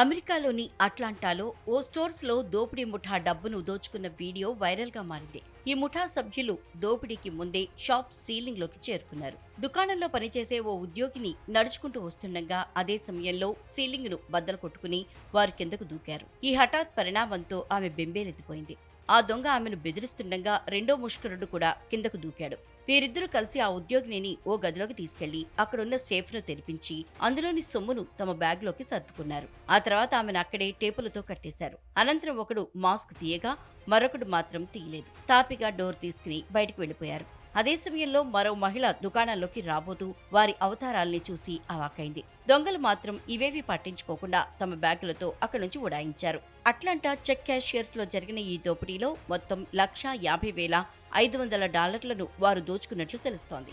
అమెరికాలోని అట్లాంటాలో ఓ స్టోర్స్లో దోపిడీ ముఠా డబ్బును దోచుకున్న వీడియో వైరల్గా మారింది. ఈ ముఠా సభ్యులు దోపిడీకి ముందే షాప్ సీలింగ్లోకి చేరుకున్నారు. దుకాణంలో పనిచేసే ఓ ఉద్యోగిని నడుచుకుంటూ వస్తుండగా అదే సమయంలో సీలింగ్ను బద్దలు కొట్టుకుని వారి కిందకు దూకారు. ఈ హఠాత్ పరిణామంతో ఆమె బెంబేలెత్తిపోయింది. ఆ దొంగ ఆమెను బెదిరిస్తుండగా రెండో ముష్కరుడు కూడా కిందకు దూకాడు. వీరిద్దరూ కలిసి ఆ ఉద్యోగిని ఓ గదిలోకి తీసుకెళ్ళి అక్కడున్న సేఫ్ను తెరిపించి అందులోని సొమ్మును తమ బ్యాగ్లోకి సర్దుకున్నారు. ఆ తర్వాత ఆమెను అక్కడే టేపులతో కట్టేశారు. అనంతరం ఒకడు మాస్క్ తీయగా మరొకడు మాత్రం తీయలేదు. తాపిగా డోర్ తీసుకుని బయటకు వెళ్ళిపోయారు అదే సమయంలో మరో మహిళ దుకాణంలోకి రాబోతూ వారి అవతారాల్ని చూసి అవాకైంది దొంగలు మాత్రం ఇవేవి పట్టించుకోకుండా తమ బ్యాగులతో అక్కడి నుంచి ఉడాయించారు. అట్లాంటా చెక్ క్యాషియర్స్లో జరిగిన ఈ దోపిడీలో మొత్తం లక్షా యాభై వేల ఐదు వందల డాలర్లను వారు దోచుకున్నట్లు తెలుస్తోంది.